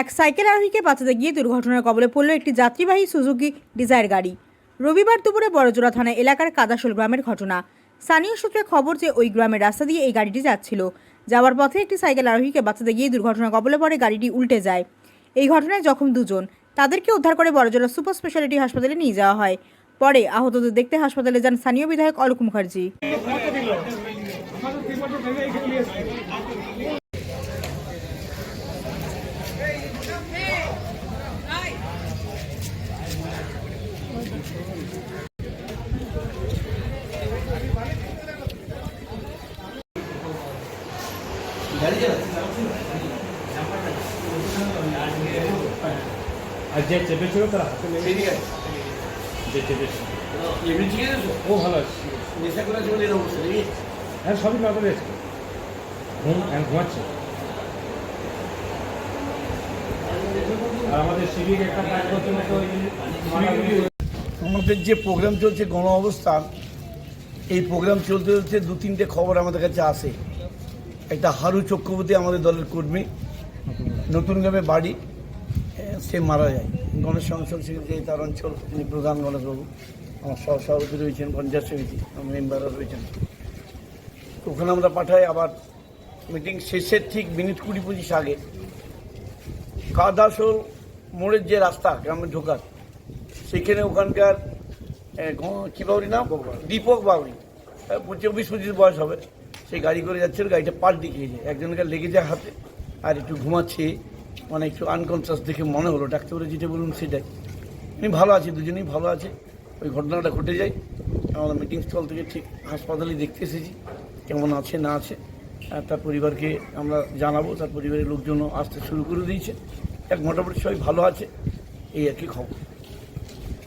এক সাইকেল আরোহীকে বাঁচাতে গিয়ে দুর্ঘটনার কবলে পড়ল একটি যাত্রীবাহী সুজুকি ডিজায়ার গাড়ি। রবিবার দুপুরে বড়জোড়া থানা এলাকার কাদাশোল গ্রামের ঘটনা। স্থানীয় সূত্রে খবর যে ওই গ্রামের রাস্তা দিয়ে এই গাড়িটি যাচ্ছিল। যাওয়ার পথে একটি সাইকেল আরোহীকে বাঁচাতে গিয়ে দুর্ঘটনার কবলে পড়ে গাড়িটি উল্টে যায়। এই ঘটনায় জখম দুজন। তাদেরকে উদ্ধার করে বড়জোড়া সুপার স্পেশালিটি হাসপাতালে নিয়ে যাওয়া হয়। পরে আহতদের দেখতে হাসপাতালে যান স্থানীয় বিধায়ক অলোক মুখার্জি। আর যে চেপেছিল তার হাতে লেগে যে চেপেছিল এমনি ঠিক আছে তো ও ভালো আছে। নেশা করে চলে অবস্থা হ্যাঁ সবই নর্মাল আছে ঘুম হ্যাঁ ঘুমাচ্ছে। আর আমাদের সিভিক একটা কাজ করতে আমাদের যে প্রোগ্রাম চলছে গণ অবস্থান এই প্রোগ্রাম চলতে চলতে দু তিনটে খবর আমাদের কাছে আসে। একটা হারু চক্রবর্তী আমাদের দলের কর্মী, নতুন গ্রামে বাড়ি সে মারা যায়। গণেশ সংসদ সেক্রেটারি তার অঞ্চল তিনি প্রধান গণেশবাবু আমার সহ সভাপতি রয়েছেন, পঞ্চায়েত সমিতি, আমার মেম্বাররা রয়েছেন। ওখানে আমরা পাঠাই, আবার মিটিং শেষের ঠিক মিনিট কুড়ি পঁচিশ আগে। কাদাসোল মোড়ের যে রাস্তা, গ্রামে ঢোকার, সেখানে ওখানকার কি বাউরি নাম? দীপক বাউরি। চব্বিশ পঁচিশ বয়স হবে। সেই গাড়ি করে যাচ্ছিল, গাড়িটা পাল্টি খেয়েছে একজনকে লেগে যায় হাতে। আর একটু ঘুমাচ্ছে। মানে একটু আনকনসিয়াস দেখে মনে হলো। ডাক্তারবাবু যেটা বলুন সেটাই। উনি ভালো আছে, দুজনেই ভালো আছে। ওই ঘটনাটা ঘটে যায়। আমরা মিটিং স্থল থেকে ঠিক হাসপাতালে দেখতে এসেছি। কেমন আছে, না আছে। তার পরিবারকে আমরা জানাব। তার পরিবারের লোকজনও আসতে শুরু করে দিয়েছে। এক মোটামুটি সবাই ভালো আছে। এই আর কি খবর।